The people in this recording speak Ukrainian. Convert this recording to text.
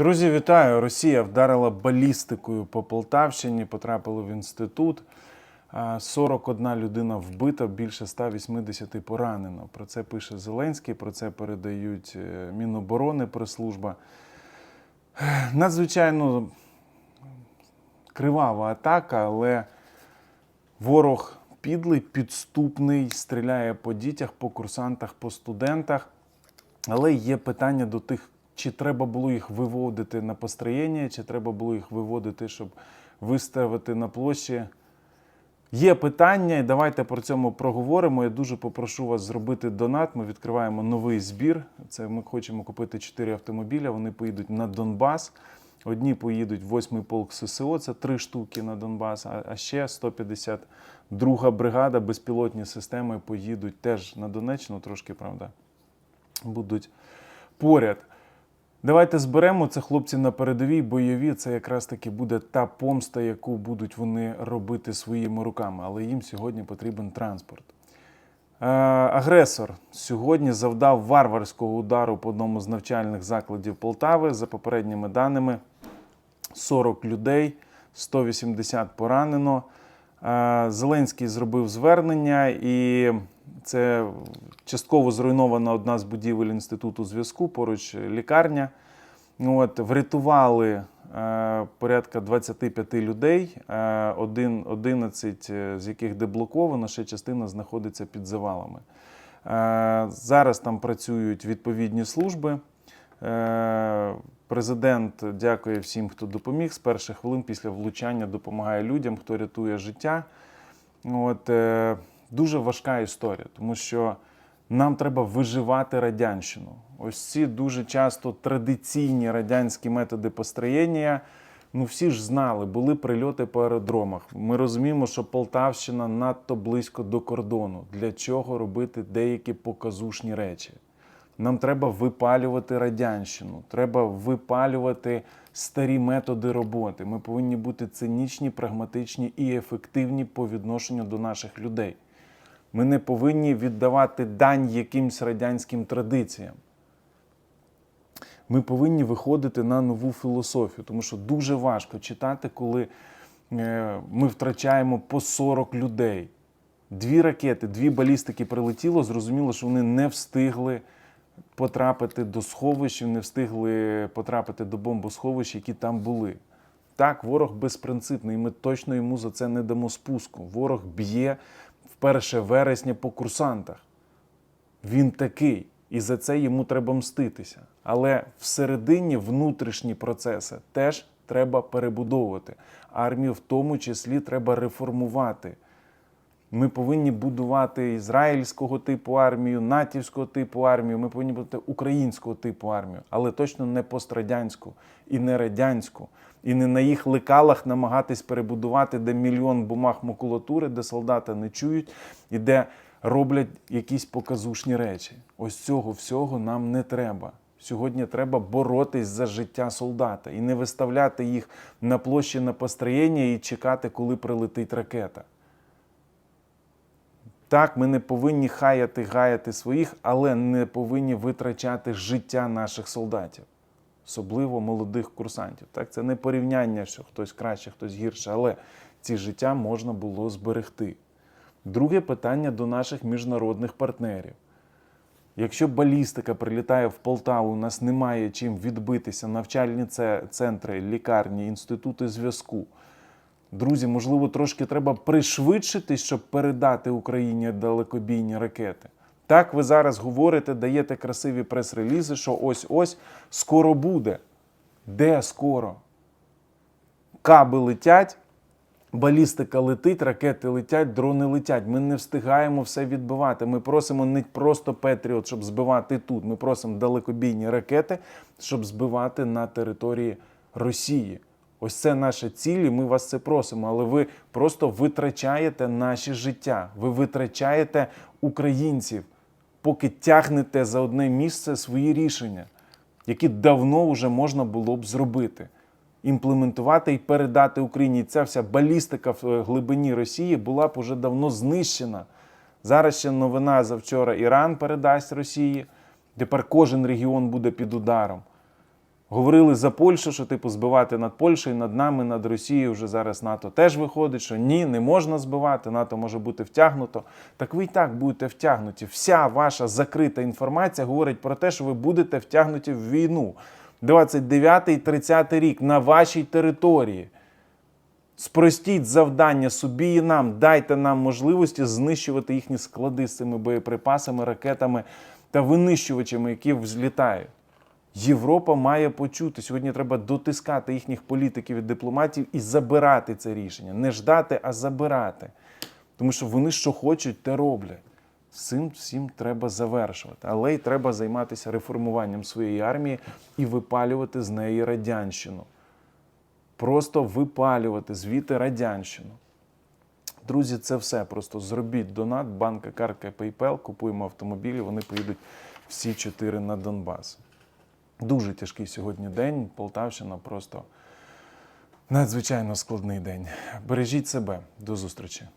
Друзі, вітаю! Росія вдарила балістикою по Полтавщині, потрапили в інститут. 41 людина вбита, більше 180 поранено. Про це пише Зеленський, про це передають е, Міноборони, прес-служба. Надзвичайно кривава атака, але ворог підлий, підступний, стріляє по дітях, по курсантах, по студентах. Але є питання до тих, чи треба було їх виводити на построєння, чи треба було їх виводити, щоб виставити на площі. Є питання, і давайте про цьому проговоримо. Я дуже попрошу вас зробити донат. Ми відкриваємо новий збір. Це ми хочемо купити 4 автомобіля. Вони поїдуть на Донбас. Одні поїдуть в 8-й полк ССО, це три штуки на Донбас, а ще 152 бригада безпілотні системи поїдуть теж на Донеччину, трошки, правда, будуть поряд. Давайте зберемо це хлопці на передовій бойові. Це якраз таки буде та помста, яку будуть вони робити своїми руками. Але їм сьогодні потрібен транспорт. Е, Агресор сьогодні завдав варварського удару по одному з навчальних закладів Полтави. За попередніми даними, 40 людей, 180 поранено. Е, Зеленський зробив звернення, і це частково зруйнована одна з будівель інституту зв'язку, поруч лікарня. От, врятували е, порядка 25 людей, е, один, 11 з яких деблоковано, ще частина знаходиться під завалами. Е, зараз там працюють відповідні служби. Е, Президент дякує всім, хто допоміг з перших хвилин після влучання, допомагає людям, хто рятує життя. От, е, дуже важка історія, тому що нам треба виживати радянщину. Ось ці дуже часто традиційні радянські методи построєння. Ну, всі ж знали, були прильоти по аеродромах. Ми розуміємо, що Полтавщина надто близько до кордону. Для чого робити деякі показушні речі? Нам треба випалювати радянщину, треба випалювати старі методи роботи. Ми повинні бути цинічні, прагматичні і ефективні по відношенню до наших людей. Ми не повинні віддавати дань якимсь радянським традиціям. Ми повинні виходити на нову філософію, тому що дуже важко читати, коли е, ми втрачаємо по 40 людей. Дві ракети, дві балістики прилетіло, зрозуміло, що вони не встигли потрапити до сховищ, не встигли потрапити до бомбосховищ, які там були. Так, ворог безпринципний, і ми точно йому за це не дамо спуску. Ворог б'є 1 вересня по курсантах. Він такий, і за це йому треба мститися. Але всередині внутрішні процеси теж треба перебудовувати. Армію в тому числі треба реформувати. Ми повинні будувати ізраїльського типу армію, натівського типу армію. Ми повинні будувати українського типу армію, але точно не пострадянську і не радянську, і не на їх лекалах намагатись перебудувати, де мільйон бумаг макулатури, де солдати не чують і де роблять якісь показушні речі. Ось цього всього нам не треба. Сьогодні треба боротись за життя солдата і не виставляти їх на площі на построєння і чекати, коли прилетить ракета. Так, ми не повинні хаяти, гаяти своїх, але не повинні витрачати життя наших солдатів, особливо молодих курсантів. Так, це не порівняння, що хтось краще, хтось гірше, але ці життя можна було зберегти. Друге питання до наших міжнародних партнерів. Якщо балістика прилітає в Полтаву, у нас немає чим відбитися навчальні центри, лікарні, інститути зв'язку. Друзі, можливо, трошки треба пришвидшитись, щоб передати Україні далекобійні ракети. Так, ви зараз говорите, даєте красиві прес-релізи, що ось-ось скоро буде. Де скоро? Каби летять, балістика летить, ракети летять, дрони летять. Ми не встигаємо все відбивати. Ми просимо не просто Петріот, щоб збивати тут. Ми просимо далекобійні ракети, щоб збивати на території Росії. Ось це наша ціль, і ми вас це просимо. Але ви просто витрачаєте наші життя, ви витрачаєте українців, поки тягнете за одне місце свої рішення, які давно вже можна було б зробити. Імплементувати і передати Україні. Ця вся балістика в е, глибині Росії була б уже давно знищена. Зараз ще новина завчора Іран передасть Росії. Тепер кожен регіон буде під ударом. Говорили за Польщу, що типу збивати над Польщею, над нами, над Росією вже зараз НАТО теж виходить, що ні, не можна збивати, НАТО може бути втягнуто. Так ви і так будете втягнуті. Вся ваша закрита інформація говорить про те, що ви будете втягнуті в війну. 29 і 30 рік на вашій території. Спростіть завдання собі і нам, дайте нам можливості знищувати їхні склади з цими боєприпасами, ракетами та винищувачами, які взлітають. Європа має почути. Сьогодні треба дотискати їхніх політиків і дипломатів і забирати це рішення. Не ждати, а забирати. Тому що вони що хочуть, те роблять. З цим всім треба завершувати. Але й треба займатися реформуванням своєї армії і випалювати з неї радянщину. Просто випалювати звідти радянщину. Друзі, це все. Просто зробіть донат, банка, картка, PayPal, купуємо автомобілі, вони поїдуть всі чотири на Донбас. Дуже тяжкий сьогодні день. Полтавщина просто надзвичайно складний день. Бережіть себе. До зустрічі.